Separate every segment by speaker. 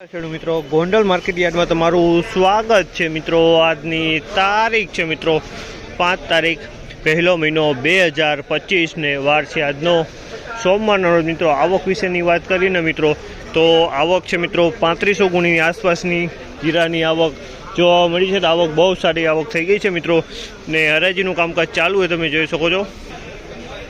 Speaker 1: ખેડૂત મિત્રો, ગોંડલ માર્કેટ યાર્ડમાં તમારું સ્વાગત છે મિત્રો. આજની તારીખ છે મિત્રો, પાંચ તારીખ પહેલો મહિનો બે હજાર પચીસને વાર છે આજનો સોમવારનો રોજ મિત્રો. આવક વિશેની વાત કરીને મિત્રો, તો આવક છે મિત્રો પાંત્રીસો ગુણીની આસપાસની જીરાની આવક જોવા મળી છે. તો આવક બહુ સારી આવક થઈ ગઈ છે મિત્રો. ને હરાજીનું કામકાજ ચાલુ હોય તમે જોઈ શકો છો.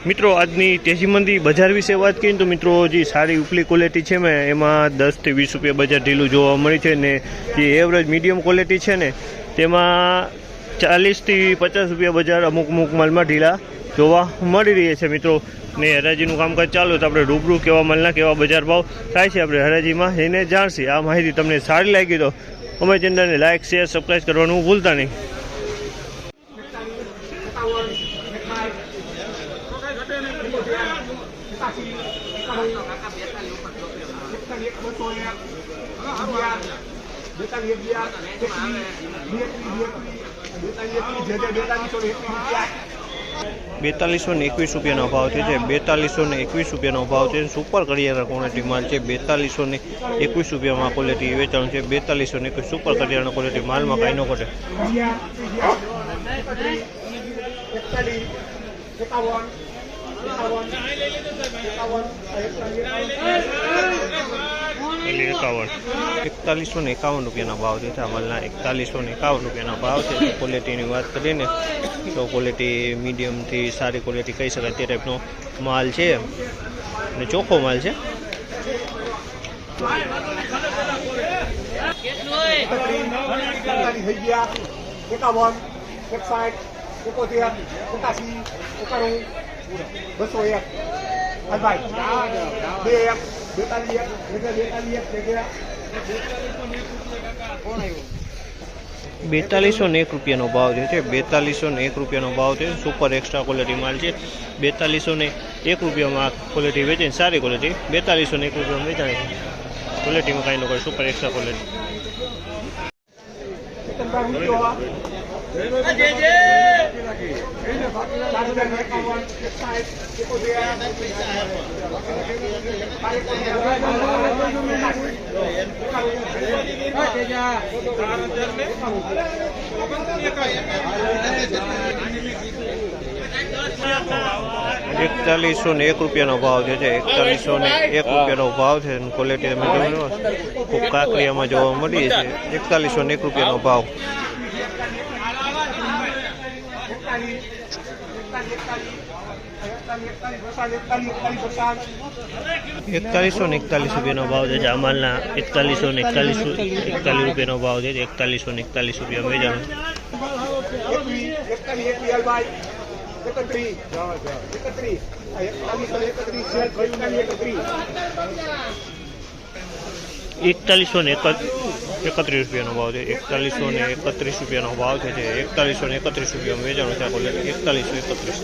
Speaker 1: મિત્રો, આજની તેજી મંદી બજાર વિશે વાત કરીએ ને તો મિત્રો, જે સારી ઉપલી ક્વોલિટી છે મેં એમાં દસથી વીસ રૂપિયા બજાર ઢીલું જોવા મળી છે ને, જે એવરેજ મીડિયમ ક્વોલિટી છે ને, તેમાં ચાલીસથી પચાસ રૂપિયા બજાર અમુક અમુક માલમાં ઢીલા જોવા મળી રહ્યા છે મિત્રો. ને હરાજીનું કામકાજ ચાલુ તો આપણે રૂબરૂ કેવા માલના કેવા બજાર ભાવ થાય છે, આપણે હરાજીમાં એને જાણશી. આ માહિતી તમને સારી લાગી તો અમે ચેનલને લાઇક શેર સબસ્ક્રાઈબ કરવાનું ભૂલતા નહીં. બેતાલીસો ને એકવીસ રૂપિયાનો ભાવ છે. જે બેતાલીસો ને એકવીસ રૂપિયાનો ભાવ છે. સુપર કરિયાના ક્વોલિટી માલ છે. બેતાલીસો ને એકવીસ રૂપિયામાં ક્વોલિટી વેચાણ છે. બેતાલીસો ને એકવીસ સુપર કરિયાના ક્વોલિટી માલમાં કાંઈ ન ઘટે. એટલે એકાવન. એકતાલીસો ને એકાવન રૂપિયાના ભાવ છે આ માલના એકતાલીસો ને એકાવન રૂપિયાના ભાવ છે. ક્વોલિટીની વાત કરીએ ને તો ક્વોલિટી મીડિયમથી સારી ક્વોલિટી કહી શકાય તે ટાઈપનો માલ છે. અને ચોખ્ખો માલ છે.
Speaker 2: એકાવન એકસાઠ. એકોતેર એકાસી એકાણું બસો એક. હા ભાઈ. બે એક બેતાલીસ એક બેતાલીસ એક
Speaker 1: બેતાલીસો ને એક રૂપિયાનો ભાવ જે છે. બેતાલીસો ને એક રૂપિયાનો ભાવ છે સુપર એક્સ્ટ્રા ક્વોલિટી માલ છે. બેતાલીસો ને એક રૂપિયામાં ક્વોલિટી વેચે સારી ક્વોલિટી બેતાલીસો ને એક રૂપિયામાં વેચાય ક્વોલિટીમાં કાંઈ ન કરે સુપર એક્સ્ટ્રા ક્વોલિટી એકતાલીસો ને એક રૂપિયાનો ભાવ જે છે. એકતાલીસો ને એક રૂપિયાનો ભાવ છે ક્વોલિટી તમે જોઈ ખૂબ કાંકરિયામાં જોવા મળી છે. એકતાલીસો ને એક રૂપિયાનો ભાવ. એકતાલીસો ને એકતાલીસ રૂપિયાનો ભાવ છે જામાલના. એકતાલીસો ને એકતાલીસ એકતાલીસ રૂપિયાનો ભાવ છે. એકતાલીસો ને એકતાલીસ રૂપિયા વેચાણ
Speaker 2: એકત્રીસ એકત્રીસ એકત્રીસ એકતાલીસ
Speaker 1: ને એકત્રીસ રૂપિયાનો ભાવ છે. એકતાલીસો ને એકત્રીસ રૂપિયાનો ભાવ છે જે એકતાલીસો ને એકત્રીસ રૂપિયામાં વેચાણ છે આપણે એકતાલીસો એકત્રીસ.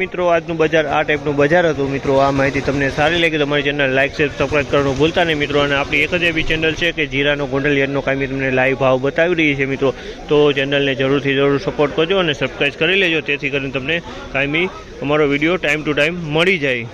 Speaker 1: મિત્રો, આજનું બજાર, આ ટાઈપનું બજાર હતું. મિત્રો, આ માહિતી તમને સારી લાગી તમારી ચેનલ લાઈક શેર સબસ્ક્રાઈબ કરવાનું ભૂલતા નહીં. મિત્રો, અને આપણી એક જ એવી ચેનલ છે કે જીરાનો ગોંડલ યાર્ડનો કાયમી તમને લાઈવ ભાવ બતાવી રહી છે, મિત્રો. તો ચેનલને જરૂરથી જરૂર સપોર્ટ કરજો અને સબસ્ક્રાઈબ કરી લેજો. તેથી કરીને તમને કાયમી અમારો વીડિયો ટાઈમ ટુ ટાઈમ મળી જાય.